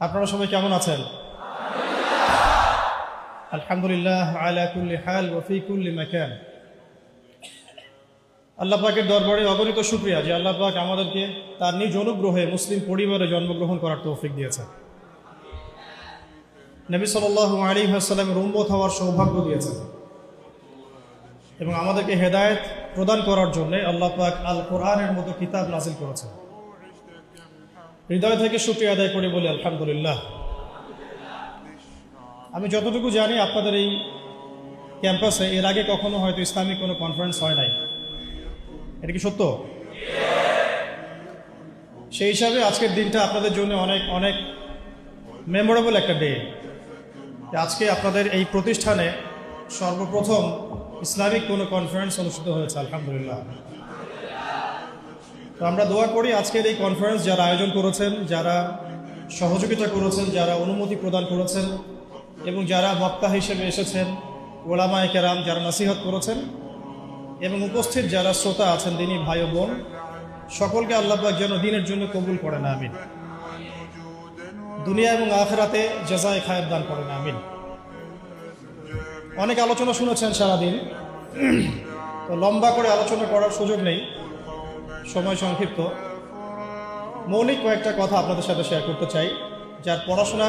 আপনারা সবাই কেমন আছেন? আলহামদুলিল্লাহ, আলা কুল্লি হাল ওফি কুল্লি মাকান। আল্লাহ পাকের দরবারে অগণিত শুক্রিয়া যে আল্লাহ আমাদেরকে তার নিজ অনুগ্রহে মুসলিম পরিবারে জন্মগ্রহণ করার তৌফিক দিয়েছে নবী সাল আলী আসসালামের উম্মত হওয়ার সৌভাগ্য দিয়েছে এবং আমাদেরকে হেদায়েত প্রদান করার জন্য আল্লাহ আল কোরআনের মতো কিতাব নাজিল করেছেন। হৃদয় থেকে শুক্রিয়া আদায় করে বলি, আলহামদুলিল্লাহ। আমি যতটুকু জানি, আপনাদের এই ক্যাম্পাসে এর আগে কখনো হয়তো ইসলামিক কোনো কনফারেন্স হয় নাই। এটা কি সত্য? সেই হিসাবে আজকের দিনটা আপনাদের জন্য অনেক অনেক মেমোরেবল একটা ডে আজকে আপনাদের এই প্রতিষ্ঠানে সর্বপ্রথম ইসলামিক কোনো কনফারেন্স অনুষ্ঠিত হয়েছে, আলহামদুলিল্লাহ। তো আমরা দোয়া করি আজকের এই কনফারেন্স যারা আয়োজন করেছেন, যারা সহযোগিতা করেছেন, যারা অনুমতি প্রদান করেছেন, এবং যারা বক্তা হিসেবে এসেছেন, ওলামায় কেরাম যারা নাসিহত করেছেন, এবং উপস্থিত যারা শ্রোতা আছেন তিনি ভাই বোন, সকলকে আল্লাহবাক যেন দিনের জন্য কবুল করেন, আমিন। দুনিয়া এবং আখরাতে জেজায় খায়ের দান করেন, আমিন। অনেক আলোচনা শুনেছেন সারাদিন, তো লম্বা করে আলোচনা করার সুযোগ নেই। সময় সংক্ষিপ্ত। মৌলিক কয়েকটা কথা আপনাদের সাথে শেয়ার করতে চাই। যার পড়াশোনা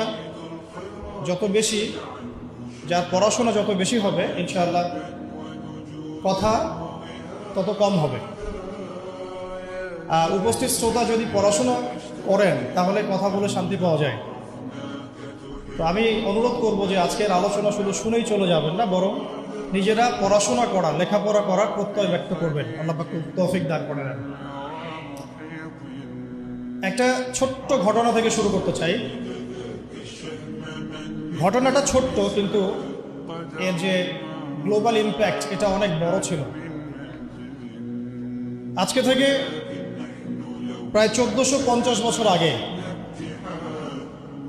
যত বেশি, যার পড়াশোনা যত বেশি হবে, ইনশাআল্লাহ কথা তত কম হবে। আর উপস্থিত শ্রোতা যদি পড়াশোনা করেন, তাহলে কথা বলে শান্তি পাওয়া যায়। তো আমি অনুরোধ করব যে আজকের আলোচনা শুধু শুনেই চলে যাবেন না, বরং নিজেরা পড়াশোনা করা, লেখাপড়া করার প্রত্যয় ব্যক্ত করবেন। আল্লাহ তৌফিক দান করে নেন একটা ছোট্ট ঘটনা থেকে শুরু করতে চাই। ঘটনাটা ছোট্ট, কিন্তু এর যে গ্লোবাল ইম্প্যাক্ট, এটা অনেক বড় ছিল। আজকে থেকে প্রায় চোদ্দোশো বছর আগে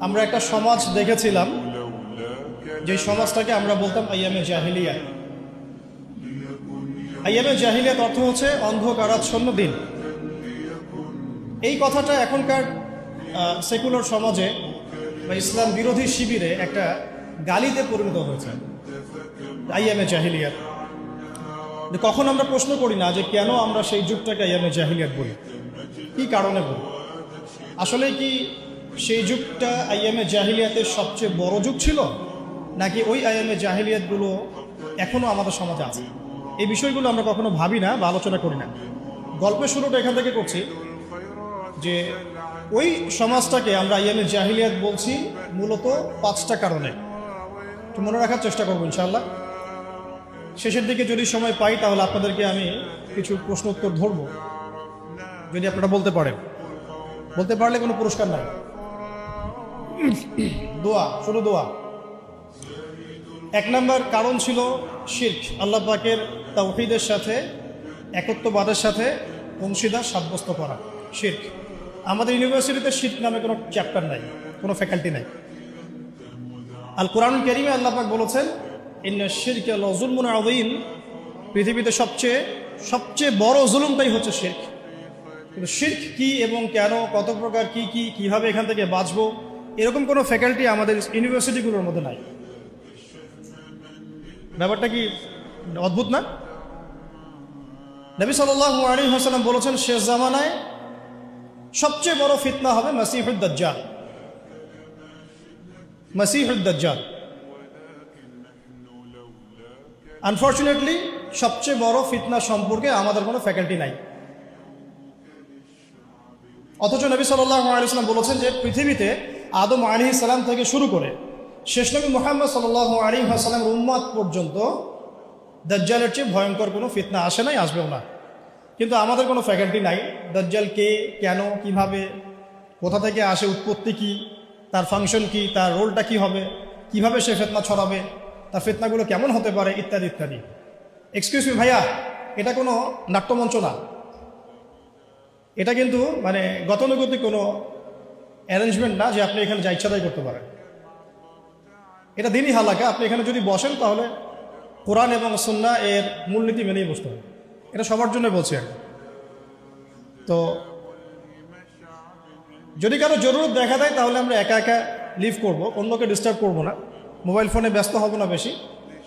আমরা একটা সমাজ দেখেছিলাম যে সমাজটাকে আমরা বলতাম আইয়ামে জাহিলিয়া। আইয়ামে জাহিলিয়াত অর্থ হচ্ছে অন্ধকারাচ্ছন্ন দিন। এই কথাটা এখনকার সেকুলার সমাজে বা ইসলাম বিরোধী শিবিরে একটা গালিতে পরিণত হয়েছে, আইয়ামে জাহিলিয়াত কখন আমরা প্রশ্ন করি না যে কেন আমরা সেই যুগটাকে আইয়ামে জাহিলিয়াত বলি? কি কারণে বলি? আসলে কি সেই যুগটা আইএমএ জাহিলিয়াতের সবচেয়ে বড় যুগ ছিল? নাকি ওই আইএমএ জাহেলিয়াতগুলো এখনও আমাদের সমাজে আছে? এই বিষয়গুলো আমরা কখনো ভাবি না বা আলোচনা করি না। গল্পের শুরুটা এখান থেকে করছি যে ওই সমাজটাকে আমরা আইএমএ জাহিলিয়াত বলছি মূলত পাঁচটা কারণে। মনে রাখার চেষ্টা করব ইনশাল্লাহ শেষের দিকে যদি সময় পাই তাহলে আপনাদেরকে আমি কিছু প্রশ্ন উত্তর ধরবো। যদি আপনারা বলতে পারেন। বলতে পারলে কোনো পুরস্কার নাই। দোয়া, শুধু দোয়া। এক নম্বর কারণ ছিল শির্ক। আল্লাহ পাকের তাওহিদের সাথে, একত্ববাদের সাথে অংশীদার সাব্যস্ত করা শির্ক। আমাদের ইউনিভার্সিটিতে শির্ক নামে কোনো চ্যাপ্টার নাই, কোনো ফ্যাকাল্টি নাই। আল কোরআন কেরিমে আল্লাহ পাক বলেছেন, ইন্না শির্ক লজুলমুন আদিম পৃথিবীতে সবচেয়ে সবচেয়ে বড় জুলুমটাই হচ্ছে শির্ক। কিন্তু শির্ক কি এবং কেন, কত প্রকার কি কি, কীভাবে এখান থেকে বাঁচবো, এরকম কোনো ফ্যাকাল্টি আমাদের ইউনিভার্সিটিগুলোর মধ্যে নাই। ব্যাপারটা কি অদ্ভুত না? নবী সাল আলী হাসালাম বলেছেন শেষ জামানায় সবচেয়ে বড় ফিতনা হবে মাসিহুদ্দাজ্জাল মাসিহুদ্দাজ্জাল আনফর্চুনেটলি সবচেয়ে বড় ফিতনা সম্পর্কে আমাদের কোনো ফ্যাকাল্টি নাই। অথচ নবী সাল্লাহ বলেছেন যে, পৃথিবীতে আদম আলী সালাম থেকে শুরু করে শেষ নবী মোহাম্মদ সাল্লাহ আলী সাল্লাম উম্মাদ পর্যন্ত দজ্জালের চেয়ে ভয়ঙ্কর কোনো ফিতনা আসে নাই, আসবেও না। কিন্তু আমাদের কোনো ফ্যাকাল্টি নাই। দজ্জাল কে, কেন, কীভাবে, কোথা থেকে আসে, উৎপত্তি কি, তার ফাংশন কি, তার রোলটা কি হবে, কীভাবে সে ফেতনা ছড়াবে, তার ফেতনাগুলো কেমন হতে পারে, ইত্যাদি ইত্যাদি। এক্সকিউজ মি ভাইয়া, এটা কোনো নাট্যমঞ্চ না। এটা কিন্তু মানে গতানুগতিক কোনো অ্যারেঞ্জমেন্ট না যে আপনি এখানে যা ইচ্ছাদাই করতে পারেন। এটা দিনই হালাকা। আপনি এখানে যদি বসেন তাহলে কোরআন এবং সন্না এর মূলনীতি মেনেই বসতে হবে। এটা সবার জন্য বলছি আর তো যদি কারও জরুরত দেখা দেয়, তাহলে আমরা একা একা লিভ করব, অন্যকে ডিস্টার্ব করব না। মোবাইল ফোনে ব্যস্ত হব না বেশি।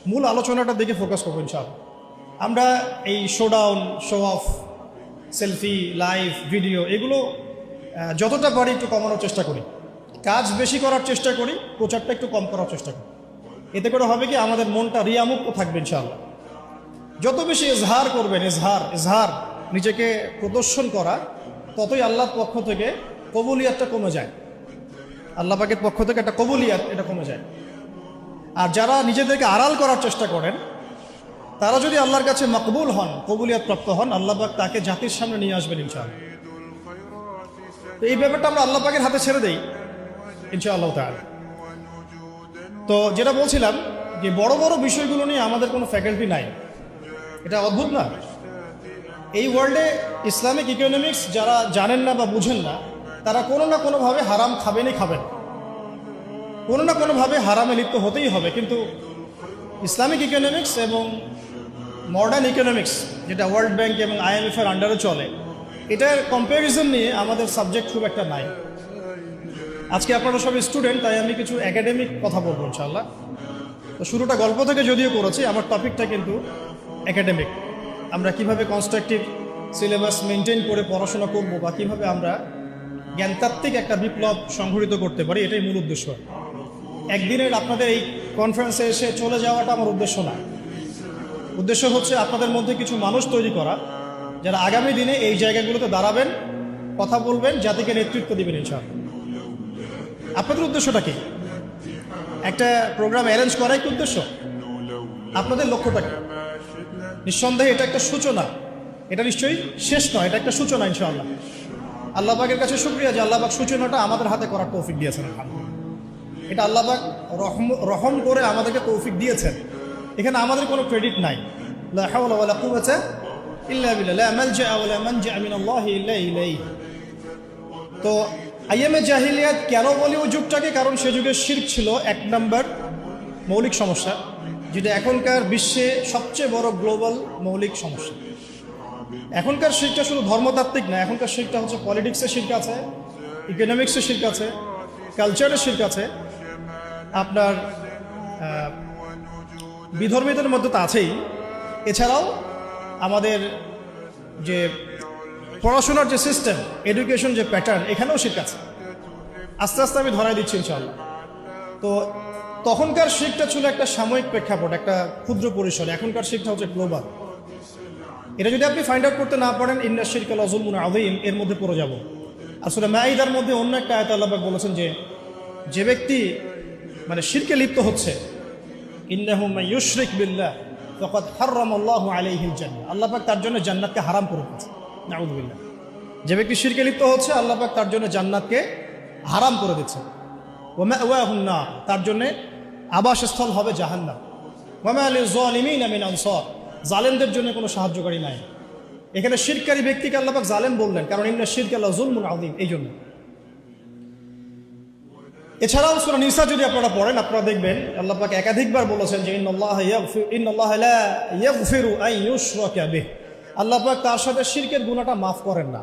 মূল আলোচনাটার দিকে ফোকাস করব ইনশাআল্লাহ। আমরা এই showdown show off selfie live video এগুলো যতটা পারি একটু কমানোর চেষ্টা করি। কাজ বেশি করার চেষ্টা করি, প্রচারটা একটু কম করার চেষ্টা করি। এতে করে হবে কি, আমাদের মনটা রিয়ামুক্ত থাকবে ইনশাআল্লাহ। যত বেশি এজহার করবেন, এজহার এজহার, নিজেকে প্রদর্শন করা, ততই আল্লাহর পক্ষ থেকে কবুলিয়াতটা কমে যায়। আল্লাহ পাকের পক্ষ থেকে একটা কবুলিয়াত, এটা কমে যায়। আর যারা নিজেদেরকে আড়াল করার চেষ্টা করেন, তারা যদি আল্লাহর কাছে মকবুল হন, কবুলিয়াত প্রাপ্ত হন, আল্লাহ পাক তাকে জাতির সামনে নিয়ে আসবেন ইনশাআল্লাহ। তো এই ব্যাপারটা আমরা আল্লাহ পাকের হাতে ছেড়ে দেই। ইনশাআল্লাহ তাআলা। তো যেটা বলছিলাম যে বড় বড় বিষয়গুলো নিয়ে আমাদের কোনো ফ্যাকাল্টি নাই। এটা অদ্ভুত না? এই ওয়ার্ল্ডে ইসলামিক ইকোনমিক্স যারা জানেন না বা বুঝেন না, তারা কোনো না কোনোভাবে হারাম খাবেনই খাবেন। কোনো না কোনোভাবে হারামে লিপ্ত হতেই হবে। কিন্তু ইসলামিক ইকোনমিক্স এবং মডার্ন ইকোনমিক্স যেটা ওয়ার্ল্ড ব্যাংক এবং আইএমএফ এর আন্ডারে চলে, এটার কম্প্যারিজন নিয়ে আমাদের সাবজেক্ট খুব একটা নাই। আজকে আপনারা সব স্টুডেন্ট তাই আমি কিছু একাডেমিক কথা বলব ইনশাল্লাহ তো শুরুটা গল্প থেকে যদিও করেছি, আমার টপিকটা কিন্তু একাডেমিক আমরা কীভাবে কনস্ট্রাকটিভ সিলেবাস মেনটেন করে পড়াশোনা করব বা কীভাবে আমরা জ্ঞানতাত্ত্বিক একটা বিপ্লব সংঘটিত করতে পারি, এটাই মূল উদ্দেশ্য। একদিনের আপনাদের এই কনফারেন্সে এসে চলে যাওয়াটা আমার উদ্দেশ্য না। উদ্দেশ্য হচ্ছে আপনাদের মধ্যে কিছু মানুষ তৈরি করা, যারা আগামী দিনে এই জায়গাগুলোতে দাঁড়াবেন, কথা বলবেন, জাতিকে নেতৃত্ব দেবেন ইনশাআল্লাহ। আপনাদের উদ্দেশ্যটা কি? একটা প্রোগ্রাম অ্যারেঞ্জ করাই কি উদ্দেশ্য? আপনাদের লক্ষ্যটা কি? নিঃসন্দেহে এটা একটা সূচনা। এটা নিশ্চয়ই শেষ নয়, এটা একটা সূচনা ইনশাআল্লাহ। আল্লাহ পাকের কাছে শুক্রিয়া যে আল্লাহ পাক সূচনাটা আমাদের হাতে করার তৌফিক দিয়েছেন। এটা আল্লাহবাগ রহম রহম করে আমাদেরকে তৌফিক দিয়েছেন। এখানে আমাদের কোনো ক্রেডিট নাই। তো আইএমএ জাহিলিয়াত কেন বলি ওই যুগটাকে? কারণ সে যুগে শির্ক ছিল, এক নম্বর মৌলিক সমস্যা, যেটা এখনকার বিশ্বে সবচেয়ে বড় গ্লোবাল মৌলিক সমস্যা। এখনকার শিরটা শুধু ধর্মতাত্ত্বিক না, এখনকার শিরটা হচ্ছে পলিটিক্সের শির্ক আছে ইকোনমিক্সের শির্ক আছে কালচারের শির্ক আছে। আপনার বিধর্মীদের মধ্যে তো আছেই। এছাড়াও আমাদের যে পড়াশোনার যে সিস্টেম এডুকেশন যে প্যাটার্ন এখানেও শিখ আছে। আস্তে আস্তে আমি ধরাই দিচ্ছি ইনশাল্লাহ তো তখনকার শিখটা ছিল একটা সাময়িক প্রেক্ষাপট, একটা ক্ষুদ্র পরিসর। এখনকার শিখটা হচ্ছে গ্লোবাল এটা যদি আপনি ফাইন্ড আউট করতে না পারেন ইন্ডা শিরকাল অজুলমুন আদিম এর মধ্যে পড়ে যাব। আসলে মাইদার মধ্যে অন্য একটা আয়ত আল্লাহ বলেছেন যে যে ব্যক্তি মানে শিরকে লিপ্ত হচ্ছে, ইন্নাহু ইউশরিক বিল্লাহ, ফাকাদ হাররামাল্লাহু আলাইহিল জান্নাহ। আল্লাহ পাক তার জন্য জান্নাতকে হারাম করে দিয়েছে। নাউযুবিল্লাহ যে ব্যক্তি শিরকে লিপ্ত হচ্ছে, আল্লাহ পাক তার জন্য জান্নাতকে হারাম করে দিচ্ছে ওয়া মাওয়াহুন নার, তার জন্য আবাসস্থল হবে জাহান্নাম। ওয়া মা লিযালিমিনা আনসার, জালেমদের জন্য কোনো সাহায্যকারী নাই। এখানে শিরকারী ব্যক্তিকে আল্লাহ পাক জালেম বললেন, কারণ ইন্না শিরকা লা যুলমুন আযীম, এই জন্য। এছাড়াও সূরা নিসা যদি আপনারা পড়েন, আপনারা দেখবেন আল্লাহ পাক একাধিকবার বলেছেন যে ইন্নাল্লাহ লা ইয়াগফিরু আন ইউশরাকা বিহি। আল্লাহ পাক তার সাথে শিরকের গুনাহটা মাফ করেন না।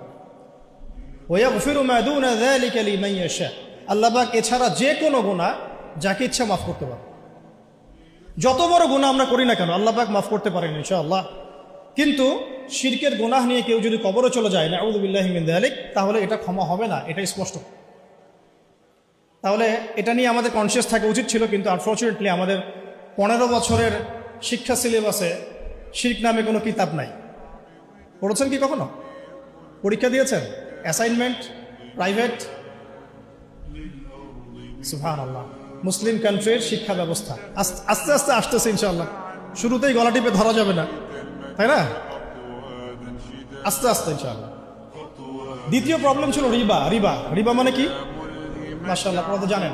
আল্লাহ পাক এছাড়া যে কোনো গুনাহ যাকে ইচ্ছা মাফ করতে পারে। যত বড় গুনাহ আমরা করি না কেন, আল্লাহ পাক মাফ করতে পারেন ইনশাআল্লাহ। কিন্তু শিরকের গুনাহ নিয়ে কেউ যদি কবরে চলে যায় মিন যালিক, তাহলে এটা ক্ষমা হবে না, এটা স্পষ্ট। তাহলে এটা নিয়ে আমাদের কনসিয়াস থাকা উচিত ছিল, কিন্তু আনফর্চুনেটলি আমাদের পনেরো বছরের শিক্ষা সিলেবাসে শির্ক নামে কোনো কিতাব নাই। পড়েছেন কি কখনো? পরীক্ষা দিয়েছেন? অ্যাসাইনমেন্ট প্রাইভেট সুহান আল্লাহ মুসলিম কান্ট্রির শিক্ষা ব্যবস্থা। আস্তে আস্তে আসতেছে ইনশাল্লাহ শুরুতেই গলা টিপে ধরা যাবে না। তাই না? আস্তে আস্তে ইনশাল্লাহ দ্বিতীয় প্রবলেম ছিল রিবা। রিবা। রিবা মানে কি? আপনারা তো জানেন।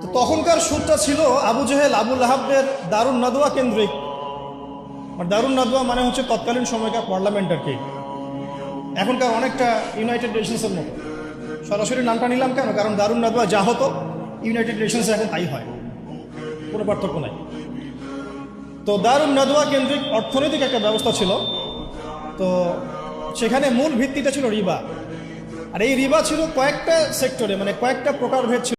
তো তখনকার সুরটা ছিল আবু জেহেল, আবুল আহাবের দারুণ নাদুয়া কেন্দ্রিক আর দারুণ নাদুয়া মানে হচ্ছে তৎকালীন সময়কার পার্লামেন্ট আর কি এখনকার অনেকটা ইউনাইটেড নেশনসের মতো। সরাসরি নামটা নিলাম কেন? কারণ দারুণ নাদুয়া যা হতো ইউনাইটেড নেশনসে এখন তাই হয়। কোনো পার্থক্য নাই। তো দারুণ নাদুয়া কেন্দ্রিক অর্থনৈতিক একটা ব্যবস্থা ছিল। তো সেখানে মূল ভিত্তিটা ছিল রিবা। আর এই রিবা ছিল কয়েকটা সেক্টরে মানে কয়েকটা প্রকারভেদ ছিল।